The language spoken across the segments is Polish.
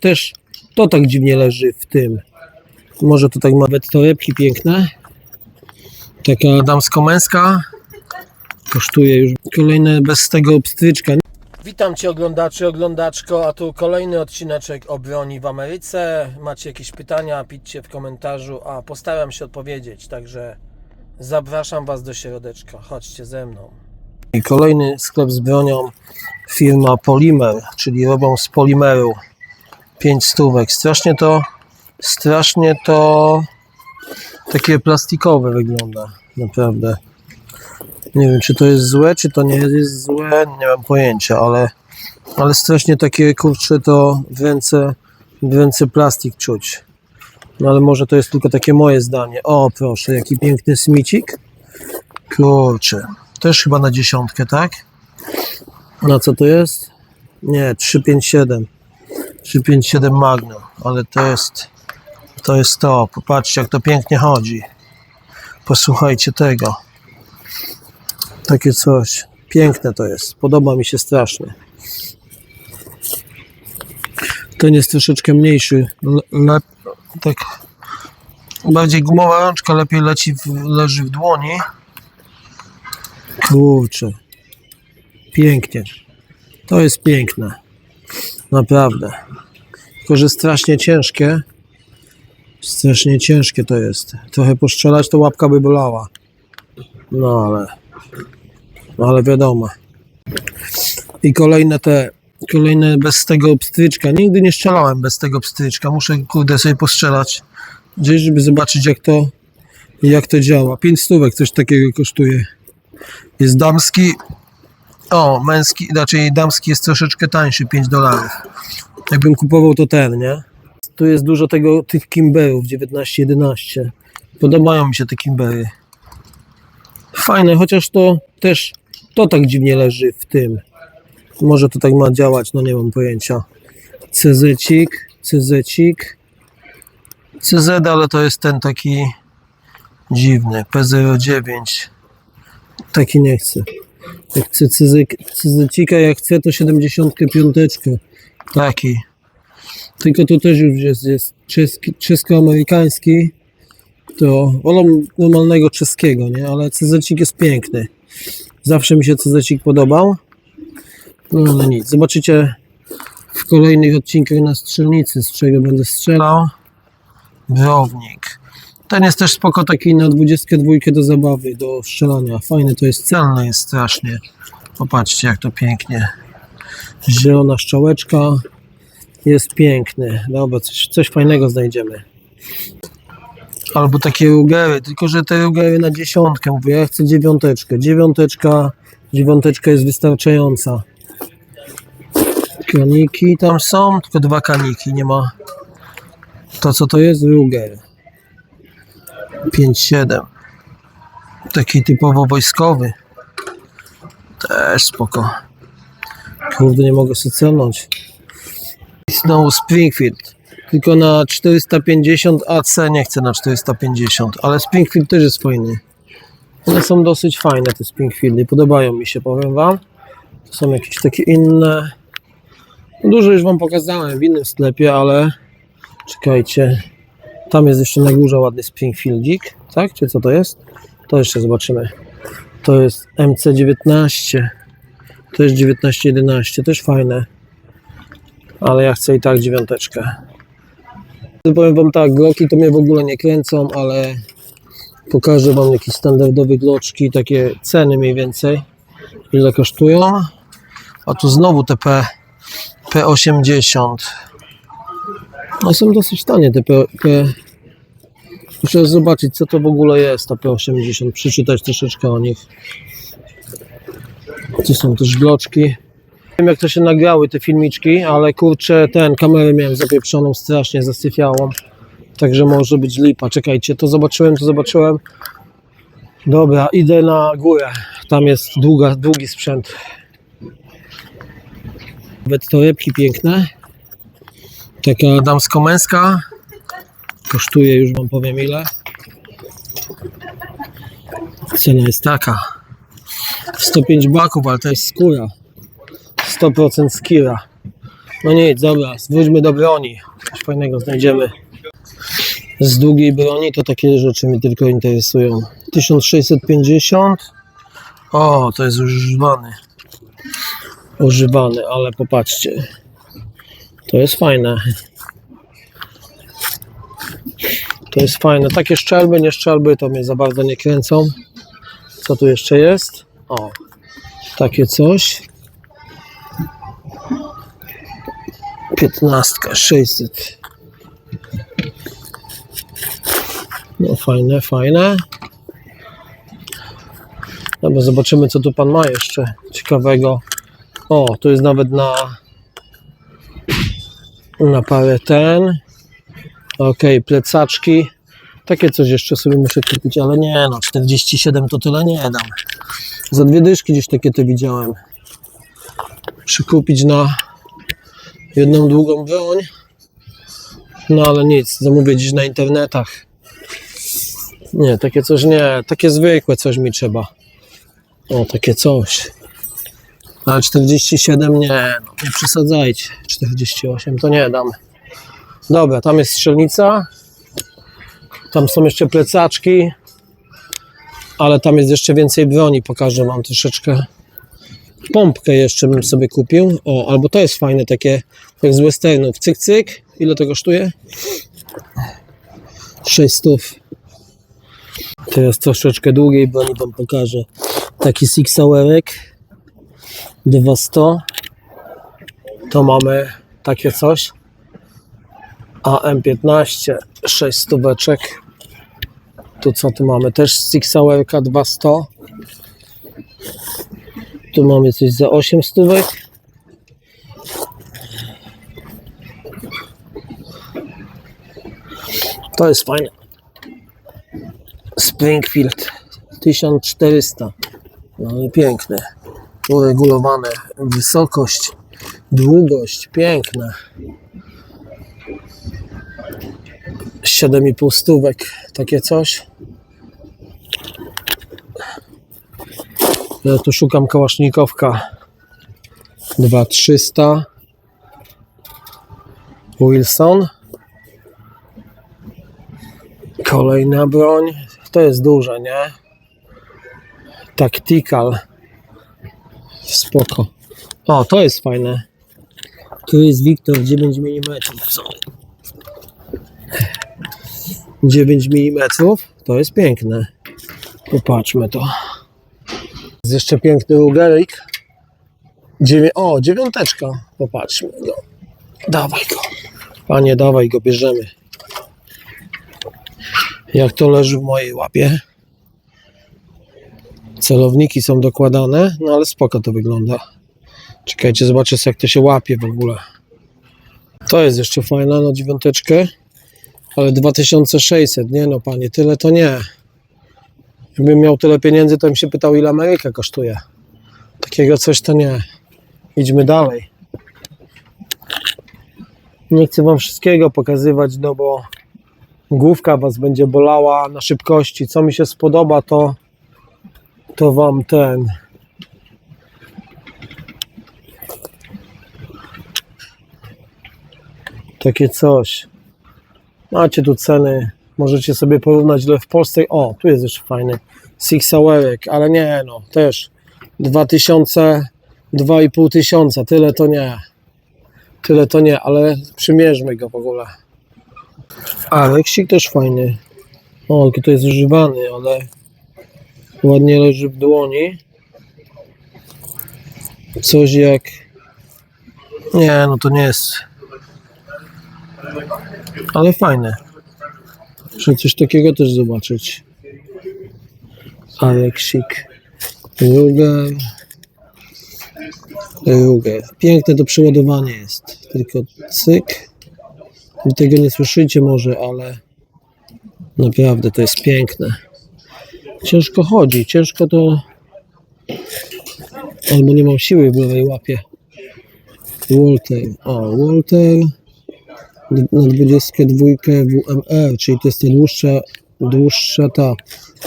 też to tak dziwnie leży w tym. Może tak ma torebki piękne. Taka damsko-męska. Kosztuje już kolejne bez tego pstryczka. Witam Cię oglądaczy, oglądaczko, a tu kolejny odcineczek o broni w Ameryce. Macie jakieś pytania, piszcie w komentarzu, a postaram się odpowiedzieć, także zapraszam Was do środeczka, chodźcie ze mną. I kolejny sklep z bronią, firma Polimer, czyli robią z polimeru 5 stówek. Strasznie to, strasznie to takie plastikowe wygląda, naprawdę. Nie wiem, czy to jest złe, czy to nie jest złe, nie mam pojęcia, ale, ale strasznie takie kurcze to w ręce, w ręce plastik czuć. No ale może to jest tylko takie moje zdanie. O, proszę, jaki piękny smicik. Kurczę, też chyba na dziesiątkę, tak? Na co to jest? Nie, 357. 357 Magnum, ale to jest to jest to. Popatrzcie, jak to pięknie chodzi. Posłuchajcie tego. Takie coś. Piękne to jest. Podoba mi się strasznie. Ten jest troszeczkę mniejszy. Le, tak bardziej gumowa rączka lepiej leci w, leży w dłoni. Kurczę. Pięknie. To jest piękne. Naprawdę. Tylko, że strasznie ciężkie. Strasznie ciężkie to jest. Trochę postrzelać, to łapka by bolała. No ale. No ale wiadomo. I kolejne te. Kolejne bez tego pstryczka. Nigdy nie strzelałem bez tego pstryczka. Muszę kurde sobie postrzelać. Gdzieś, żeby zobaczyć jak to jak to działa. 5 stówek coś takiego kosztuje. Jest damski. O, męski, znaczy damski jest troszeczkę tańszy, 5 dolarów. Jakbym kupował to ten, nie? Tu jest dużo tego, tych Kimberów 1911. Podobają mi się te Kimbery. Fajne, chociaż to też to tak dziwnie leży w tym. Może to tak ma działać, no nie mam pojęcia. CZ-cik, CZ-cik. CZ, ale to jest ten taki dziwny. P09. Taki nie chcę. Jak chcę CZ-cika, jak chcę to 75. Taki. Tylko to też już jest, jest czeski, czesko-amerykański. To wolą normalnego czeskiego, nie? Ale CZ jest piękny. Zawsze mi się CZ podobał. No ale nic. Zobaczycie w kolejnych odcinkach na strzelnicy, z czego będę strzelał. Brownik. Ten jest też spoko taki na 22 do zabawy, do strzelania. Fajny to jest, celny jest strasznie. Popatrzcie jak to pięknie. Zielona szczałeczka. Jest piękny. Dobra, coś, coś fajnego znajdziemy. Albo takie rugery, tylko że te rugery na dziesiątkę. Mówię, ja chcę dziewiąteczkę. Dziewiąteczka, dziewiąteczka jest wystarczająca. Kaniki tam są, tylko dwa kaniki, nie ma. To co to jest? Ruger. 5-7. Taki typowo wojskowy. Też spoko. Kurde, nie mogę sobie celnąć. Znowu Springfield. Tylko na 450 AC nie chcę na 450, ale Springfield też jest fajny. One są dosyć fajne te Springfieldy, podobają mi się, powiem wam. To są jakieś takie inne. No Dużo już wam pokazałem w innym sklepie, ale czekajcie. Tam jest jeszcze na górze ładny Springfieldzik, tak? Czy co to jest? To jeszcze zobaczymy. To jest MC19. To jest 1911, też fajne ale ja chcę i tak dziewiąteczkę. Powiem Wam tak, gloki to mnie w ogóle nie kręcą, ale pokażę Wam jakieś standardowe gloczki, takie ceny mniej więcej, ile kosztują. A tu znowu te P, P80. No są dosyć tanie te P, P. Muszę zobaczyć co to w ogóle jest ta P80, przeczytać troszeczkę o nich. Tu są też gloczki wiem jak to się nagrały te filmiczki, ale kurczę, ten kamerę miałem zapieprzoną strasznie, zasyfiałą. Także może być lipa. Czekajcie, to zobaczyłem, to zobaczyłem. Dobra, idę na górę. Tam jest długa, długi sprzęt. Nawet torebki piękne. Taka damsko-męska. Kosztuje, już wam powiem ile. Cena jest taka. 105 baków, ale to jest skóra. 100% skira. No nic, dobra, wróćmy do broni. Coś fajnego znajdziemy. Z długiej broni to takie rzeczy mnie tylko interesują. 1650. O, to jest używany. Używany, ale popatrzcie. To jest fajne. To jest fajne. Takie szczelby, nie szczelby, to mnie za bardzo nie kręcą. Co tu jeszcze jest? O, takie coś. 15, 600. No fajne, fajne. Dobra, zobaczymy co tu pan ma jeszcze ciekawego. O, tu jest nawet na na parę ten. Ok, plecaczki. Takie coś jeszcze sobie muszę kupić, ale nie no, 47 to tyle nie dam. Za dwie dyszki gdzieś takie to widziałem. Muszę kupić na jedną długą broń. No ale nic, zamówię dziś na internetach. Nie, takie coś nie, takie zwykłe coś mi trzeba. O, takie coś. Ale 47 nie, no, nie przesadzajcie. 48 to nie dam. Dobra, tam jest strzelnica. Tam są jeszcze plecaczki. Ale tam jest jeszcze więcej broni. Pokażę wam troszeczkę. Pompkę jeszcze bym sobie kupił. O, albo to jest fajne takie, jak z westernów. Cyk, cyk. Ile to kosztuje? 600. Teraz troszeczkę długiej broni wam pokażę. Taki Six Hourek. 200. To mamy takie coś. AM15, 6 stóweczek. Tu co tu mamy? Też Six Hourka 200. Tu mamy coś za 8 stówek. To jest fajne. Springfield 1400. No ale piękne. Uregulowane. Wysokość, długość, piękne. 7,5 stówek. Takie coś. Ja tu szukam kałasznikowka 2300 Wilson kolejna broń to jest duże, nie? Tactical spoko o, to jest fajne tu jest Wiktor 9 mm co? 9 mm to jest piękne popatrzmy to jest jeszcze piękny Ugerik. Dziewię... O, dziewiąteczka. Popatrzmy go. Dawaj go. Panie, dawaj go, bierzemy. Jak to leży w mojej łapie. Celowniki są dokładane, no ale spoko to wygląda. Czekajcie, zobaczę jak to się łapie w ogóle. To jest jeszcze fajna na dziewiąteczkę. Ale 2600, nie no panie, tyle to nie. Jakbym miał tyle pieniędzy, to bym się pytał, ile Ameryka kosztuje. Takiego coś to nie. Idźmy dalej. Nie chcę wam wszystkiego pokazywać, no bo główka was będzie bolała na szybkości. Co mi się spodoba, to to wam ten. Takie coś. Macie tu ceny Możecie sobie porównać ile w Polsce. O, tu jest jeszcze fajny. Six Hourek, ale nie no, też 2000, 2,5 tysiąca, tyle to nie. Tyle to nie, ale przymierzmy go w ogóle. A, Reksik też fajny. O, jaki to jest używany, ale ładnie leży w dłoni. Coś jak... Nie, no to nie jest... Ale fajne. Muszę coś takiego też zobaczyć. Aleksik. Ruger. Ruger. Piękne to przeładowanie jest. Tylko cyk. Wy tego nie słyszycie może, ale naprawdę to jest piękne. Ciężko chodzi. Ciężko to... Albo nie mam siły w lewej łapie. Walter. O, Walter na 22 WMR, czyli to jest ta dłuższa, dłuższa ta,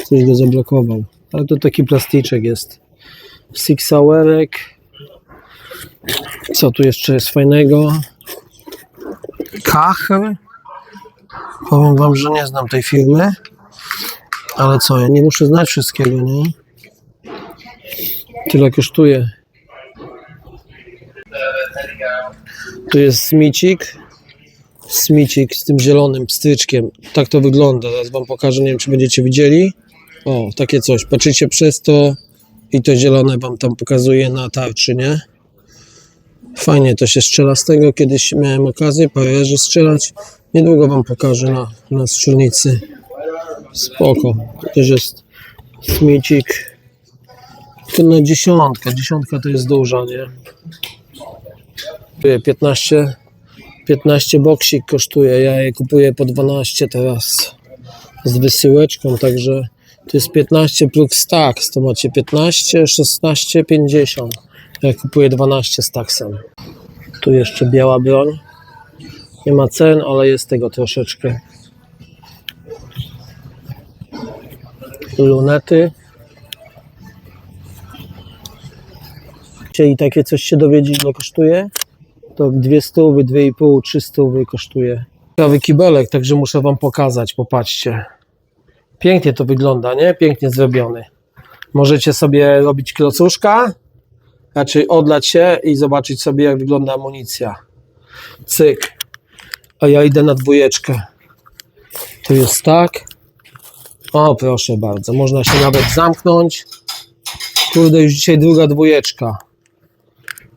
coś go zablokował. Ale to taki plastyczek jest. Six Hourek, Co tu jeszcze jest fajnego? Kachl. Powiem wam, że nie znam tej firmy. Ale co, ja nie muszę znać wszystkiego, nie? Tyle kosztuje. Tu jest smicik. Smicik z tym zielonym pstryczkiem. Tak to wygląda. Zaraz wam pokażę, nie wiem czy będziecie widzieli. O, takie coś. Patrzycie przez to i to zielone wam tam pokazuje na tarczy, nie? Fajnie to się strzela z tego. Kiedyś miałem okazję razy strzelać. Niedługo wam pokażę na, na strzelnicy. Spoko. Też jest smicik. To na dziesiątkę. Dziesiątka to jest duża, nie? Kupuję 15, 15 boksik kosztuje. Ja je kupuję po 12 teraz z wysyłeczką, także to jest 15 plus staks. To macie 15, 16, 50. Ja kupuję 12 z taksem. Tu jeszcze biała broń. Nie ma cen, ale jest tego troszeczkę. Lunety. Chcieli takie coś się dowiedzieć, ile kosztuje? To dwie stówy, dwie i pół, trzy stówy kosztuje. Ciekawy kibelek, także muszę wam pokazać, popatrzcie. Pięknie to wygląda, nie? Pięknie zrobiony. Możecie sobie robić klocuszka, raczej odlać się i zobaczyć sobie, jak wygląda amunicja. Cyk. A ja idę na dwójeczkę. To jest tak. O, proszę bardzo. Można się nawet zamknąć. Kurde, już dzisiaj druga dwójeczka.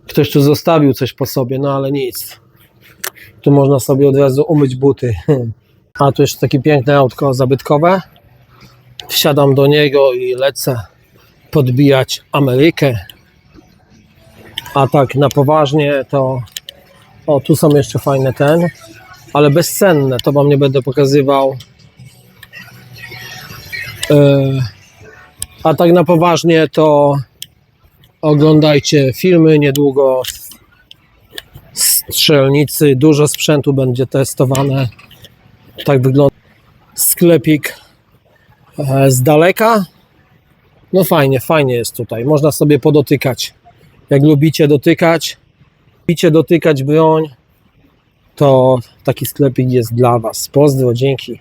Ktoś tu zostawił coś po sobie, no ale nic. Tu można sobie od razu umyć buty. A tu jeszcze takie piękne autko zabytkowe. Wsiadam do niego i lecę podbijać Amerykę. A tak na poważnie to. O, tu są jeszcze fajne ten, ale bezcenne. To Wam nie będę pokazywał. E, A tak na poważnie to oglądajcie filmy niedługo. Strzelnicy, dużo sprzętu będzie testowane. Tak wygląda sklepik e, z daleka. No fajnie, fajnie jest tutaj. Można sobie podotykać. Jak lubicie dotykać, lubicie dotykać broń, to taki sklepik jest dla Was. Pozdro, dzięki.